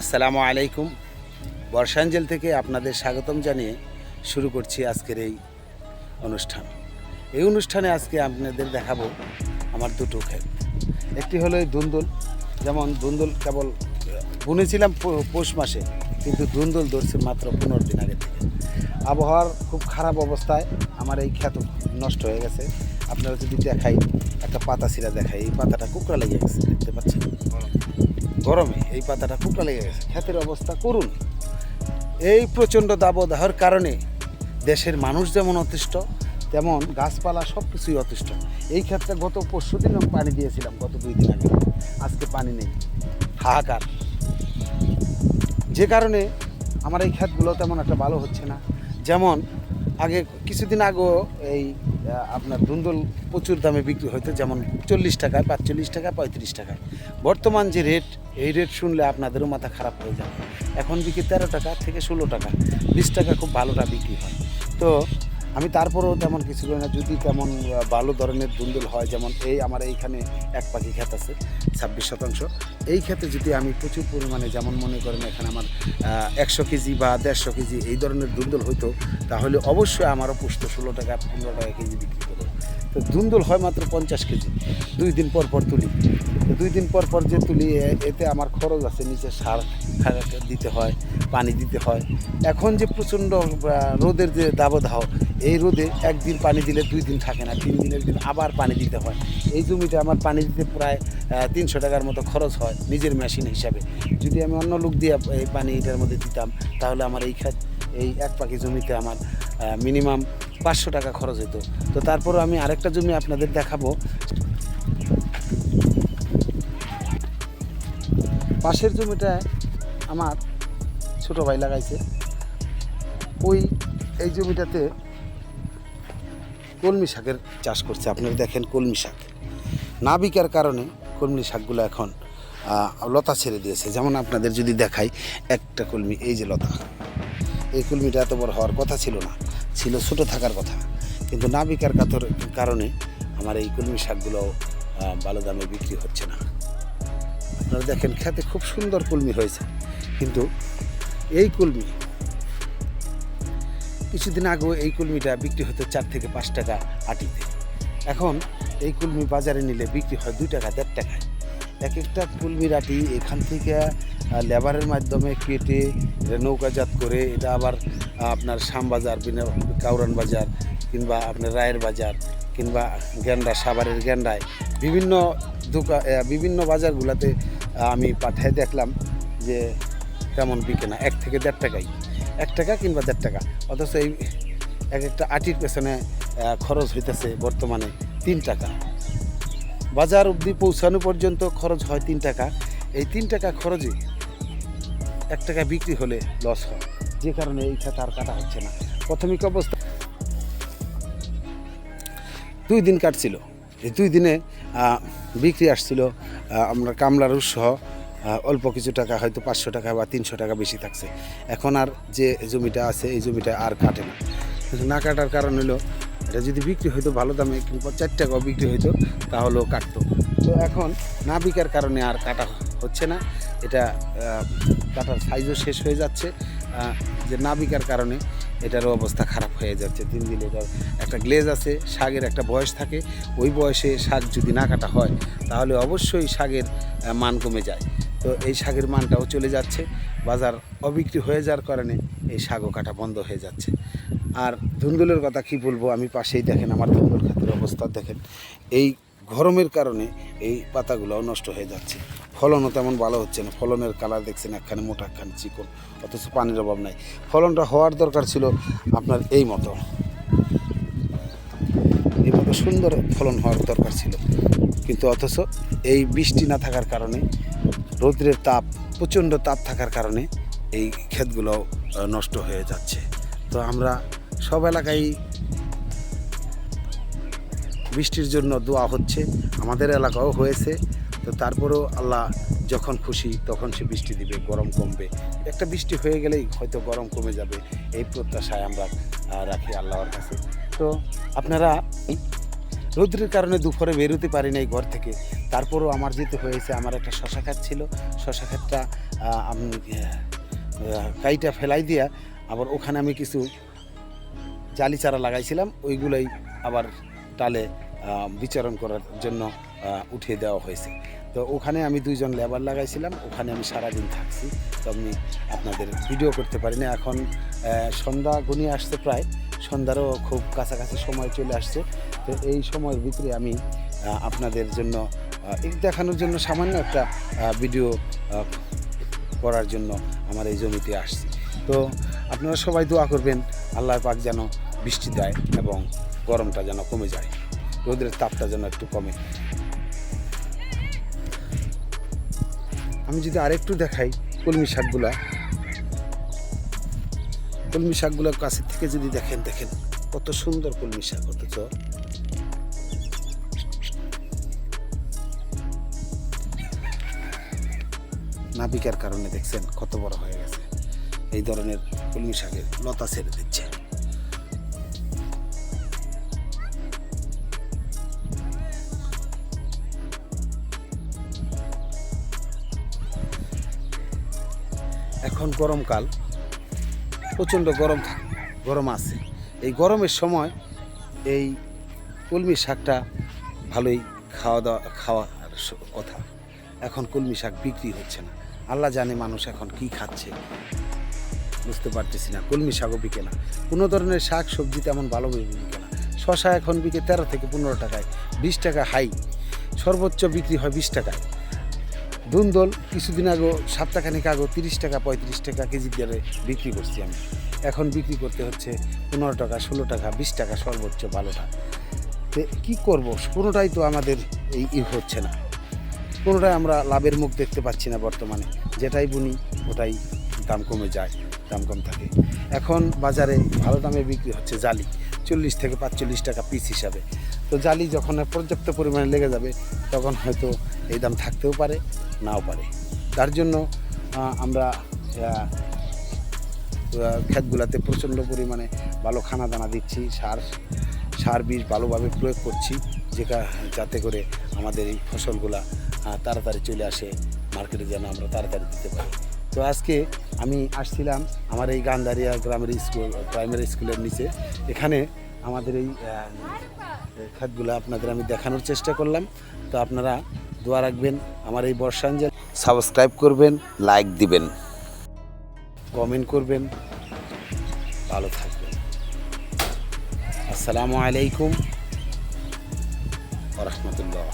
আসসালামু আলাইকুম। বর্ষাঞ্জল থেকে আপনাদের স্বাগতম জানিয়ে শুরু করছি আজকের এই অনুষ্ঠান। এই অনুষ্ঠানে আজকে আপনাদের দেখাবো আমার দুটো ক্ষেত একটি হলো এই দুন্দুল। যেমন দুন্দুল কেবল বুনেছিলাম পৌষ মাসে, কিন্তু দুন্দুল ধরছে মাত্র পনেরো দিন আগে থেকে। আবহাওয়ার খুব খারাপ অবস্থায় আমার এই খ্যাত নষ্ট হয়ে গেছে। আপনারা যদি দেখাই, একটা পাতা ছিঁড়া দেখাই, এই পাতাটা কুকড়া লেগে গেছে, দেখতে পাচ্ছেন? গরমে এই পাতাটা কুকড়া লেগে গেছে। ক্ষেতের অবস্থা করুন। এই প্রচণ্ড দাবদাহর কারণে দেশের মানুষ যেমন অতিষ্ঠ, তেমন গাছপালা সব কিছুই অতিষ্ঠ। এই ক্ষেত্রে গত পরশু দিন পানি দিয়েছিলাম, গত দুই দিন আগে। আজকে পানি নেই। হাহাকার। যে কারণে আমার এই ক্ষেতগুলো তেমন একটা ভালো হচ্ছে না। যেমন আগে কিছুদিন আগেও এই আপনার ধুন্দুল প্রচুর দামে বিক্রি হতো যেমন চল্লিশ টাকায় পাঁচচল্লিশ টাকা, পঁয়ত্রিশ টাকায় বর্তমান যে রেট এই রেট শুনলে আপনাদেরও মাথা খারাপ হয়ে যাবে। এখন বিক্রি তেরো টাকা থেকে ষোলো টাকা, বিশ টাকা খুব ভালোটা বিক্রি হয়। তো আমি তারপরেও তেমন কিছু করি না। যদি তেমন ভালো ধরনের দুন্দুল হয়, যেমন এই আমার এইখানে এক পাখি ক্ষেত আছে, ছাব্বিশ শতাংশ। এই ক্ষেত্রে যদি আমি প্রচুর পরিমাণে যেমন মনে করেন এখানে আমার একশো কেজি বা দেড়শো কেজি এই ধরনের দুন্দুল হইতো, তাহলে অবশ্যই আমারও পুষ্ট ষোলো টাকা, পনেরো টাকা কেজি বিক্রি করব তো দুন্দুল হয় মাত্র পঞ্চাশ কেজি। দুই দিন পর পর তুলি। তো দুই দিন পর পর যে তুলি এতে আমার খরচ আছে নিচে সার দিতে হয়, পানি দিতে হয়। এখন যে প্রচণ্ড রোদের যে দাবদাহ, এই রোদে একদিন পানি দিলে দুই দিন থাকে না, তিন দিনের দিন আবার পানি দিতে হয়। এই জমিতে আমার পানি দিতে প্রায় তিনশো টাকার মতো খরচ হয় নিজের মেশিন হিসাবে। যদি আমি অন্য লোক দিয়ে এই পানি এটার মধ্যে দিতাম, তাহলে আমার এই খাত এই এক পাখি জমিতে আমার মিনিমাম পাঁচশো টাকা খরচ হতো তো তারপর আমি আরেকটা জমি আপনাদের দেখাবো। পাশের জমিটায় আমার ছোট ভাই লাগাইছে। ওই, এই জমিটাতে কলমি শাকের চাষ করছে। আপনারা দেখেন কলমি শাক। না বিকার কারণে কলমি শাকগুলো এখন লতা ছেড়ে দিয়েছে। যেমন আপনাদের যদি দেখাই, একটা কলমি, এই যে লতা। এই কলমিটা এত বড় হওয়ার কথা ছিল না। ছিল ছোট থাকার কথা। কিন্তু না বিকার কাতর- কারণে আমার এই কলমি শাকগুলো ভালো দামে বিক্রি হচ্ছে না। আপনারা দেখেন খেতে খুব সুন্দর কলমি হয়েছে। কিন্তু এই কলমি, কিছুদিন আগেও এই কলমিটা বিক্রি হতো চার থেকে পাঁচ টাকা আটিতে। এখন এই কলমি বাজারে নিলে বিক্রি হয় দুই টাকা, দেড় টাকায়। এক একটা কলমির আটি এখান থেকে লেবারের মাধ্যমে কেটে নৌকাজাত করে, এটা আবার আপনার শ্যামবাজার কাউরান বাজার কিংবা আপনার রায়ের বাজার কিংবা গেন্ডা সাভারের গেন্ডায় বিভিন্ন দোকান বিভিন্ন বাজারগুলোতে আমি পাঠায় দেখলাম যে তেমন বিকে না, এক থেকে দেড় টাকাই। এক টাকা কিংবা দেড় টাকা। অথচ এই এক একটা আটির পেছনে খরচ হইতেছে বর্তমানে তিন টাকা। বাজার অবধি পৌঁছানো পর্যন্ত খরচ হয় তিন টাকা। এই তিন টাকা খরচে এক টাকা বিক্রি হলে লস হয়। যে কারণে এই খাতা আর কাটা হচ্ছে না। প্রাথমিক অবস্থা দুই দিন কাটছিল। এই দুই দিনে বিক্রি আসছিল। আমরা কামলার সহ অল্প কিছু টাকা, হয়তো পাঁচশো টাকা বা তিনশো টাকা বেশি থাকছে। এখন আর যে জমিটা আছে, এই জমিটা আর কাটে না। না কাটার কারণ হলো এটা যদি বিক্রি হইতো, ভালো দামে কিংবা চার টাকাও বিক্রি হইতো তাহলেও কাটতো। তো এখন না বিকার কারণে আর কাটা হচ্ছে না। এটা কাটার সাইজও শেষ হয়ে যাচ্ছে। যে না বিকার কারণে এটারও অবস্থা খারাপ হয়ে যাচ্ছে। দিন দিন এটার একটা গ্লেজ আছে শাগের একটা বয়স থাকে। ওই বয়সে শাক যদি না কাটা হয়, তাহলে অবশ্যই শাগের মান কমে যায়। তো এই শাকের মানটাও চলে যাচ্ছে। বাজার অবিক্রি হয়ে যাওয়ার কারণে এই শাকও কাটা বন্ধ হয়ে যাচ্ছে। আর ধুন্দুলের কথা কি বলব? আমি পাশেই দেখেন, আমার ধুন্দুল খাতের অবস্থা দেখেন। এই গরমের কারণে এই পাতাগুলোও নষ্ট হয়ে যাচ্ছে। ফলনও তেমন ভালো হচ্ছে না। ফলনের কালার দেখছেন একখানে মোটা, একখানে চিকন, অথচ পানির অভাব নাই। ফলনটা হওয়ার দরকার ছিল আপনার এই মতো। এই মতো সুন্দর ফলন হওয়ার দরকার ছিল। কিন্তু অথচ এই বৃষ্টি না থাকার কারণে, রৌদ্রের তাপ, প্রচণ্ড তাপ থাকার কারণে এই ক্ষেতগুলো নষ্ট হয়ে যাচ্ছে। তো আমরা সব এলাকায় বৃষ্টির জন্য দোয়া হচ্ছে। আমাদের এলাকাও হয়েছে। তো তারপরেও আল্লাহ যখন খুশি তখন সে বৃষ্টি দিবে, গরম কমবে। একটা বৃষ্টি হয়ে গেলেই হয়তো গরম কমে যাবে। এই প্রত্যাশায় আমরা রাখি আল্লাহর কাছে। তো আপনারা রৌদ্রের কারণে দুপুরে বেরোতে পারি নাই ঘর থেকে। তারপরও আমার যেতে হয়েছে, আমার একটা শশা খাত ছিল। শশা খাতটা আমি কাইটা ফেলাই দিয়া আবার ওখানে আমি কিছু জালি চারা লাগাইছিলাম, ওইগুলোই আবার টালে বিচরণ করার জন্য উঠিয়ে দেওয়া হয়েছে। তো ওখানে আমি দুইজন লেবার লাগাইছিলাম, ওখানে আমি সারাদিন থাকছি। তো আমি আপনাদের ভিডিও করতে পারিনি। এখন সন্ধ্যা ঘনিয়ে আসছে প্রায়, সন্ধ্যারও খুব কাছাকাছি সময় চলে আসছে। তো এই সময়ের ভিতরে আমি আপনাদের জন্য দেখানোর জন্য সামান্য একটা ভিডিও করার জন্য আমার এই জমিতে আসছি। তো আপনারা সবাই দোয়া করবেন আল্লাহ পাক যেন বৃষ্টি দেয় এবং গরমটা যেন কমে যায়। রোদের তাপটা যেন একটু কমে। আমি যদি আরেকটু দেখাই কলমি শাকগুলা। কলমি শাকগুলোর কাছে থেকে যদি দেখেন দেখেন কত সুন্দর কলমি শাক, অথচ। নাবিকার কারণে দেখছেন কত বড় হয়ে গেছে। এই ধরনের কলমি শাকের লতা ছেড়ে দিচ্ছে। এখন গরমকাল, প্রচণ্ড গরম গরম আছে। এই গরমের সময় এই কলমি শাকটা ভালোই খাওয়া দাওয়া খাওয়ার কথা। এখন কলমি শাক বিক্রি হচ্ছে না। আল্লাহ জানে মানুষ এখন কি খাচ্ছে। বুঝতে পারতেছি না, কলমি শাকও বিকে না। কোনো ধরনের শাক সবজি তেমন ভালোভাবে বিকে না। শশা এখন বিকে তেরো থেকে পনেরো টাকায়, বিশ টাকা হাই। সর্বোচ্চ বিক্রি হয় বিশ টাকায়। দুন্দল কিছুদিন আগে সপ্তাহখানিক আগে তিরিশ টাকা, পঁয়ত্রিশ টাকা কেজি দরে বিক্রি করছি আমি। এখন বিক্রি করতে হচ্ছে পনেরো টাকা, ষোলো টাকা, বিশ টাকা সর্বোচ্চ ভালোটা তো কী করব? কোনোটাই তো আমাদের এই ই হচ্ছে না। কোনোটাই আমরা লাভের মুখ দেখতে পাচ্ছি না বর্তমানে। যেটাই বুনি, ওটাই দাম কমে যায়, দাম কম থাকে। এখন বাজারে ভালো দামে বিক্রি হচ্ছে জালি, চল্লিশ থেকে পাঁচচল্লিশ টাকা পিস হিসাবে। তো জালি যখন পর্যাপ্ত পরিমাণে লেগে যাবে, তখন হয়তো এই দাম থাকতেও পারে। নাও পারে। তার জন্য আমরা ক্ষেতগুলোতে প্রচণ্ড পরিমাণে ভালো খানা দানা দিচ্ছি, সার সার বীজ ভালোভাবে প্রয়োগ করছি যেটা যাতে করে আমাদের এই ফসলগুলা তাড়াতাড়ি চলে আসে, মার্কেটে যেন আমরা তাড়াতাড়ি দিতে পারি। তো আজকে আমি আসছিলাম আমার এই গান্ধারিয়া গ্রামের স্কুল, প্রাইমারি স্কুলের নিচে। এখানে আমাদের এই খাতগুলো আপনাদের আমি দেখানোর চেষ্টা করলাম। তো আপনারা দোয়া রাখবেন, আমার এই বর্ষাঞ্জল। সাবস্ক্রাইব করবেন লাইক দিবেন। কমেন্ট করবেন। ভালো থাকবেন। আসসালামু আলাইকুম। রহমতুল্লাহ।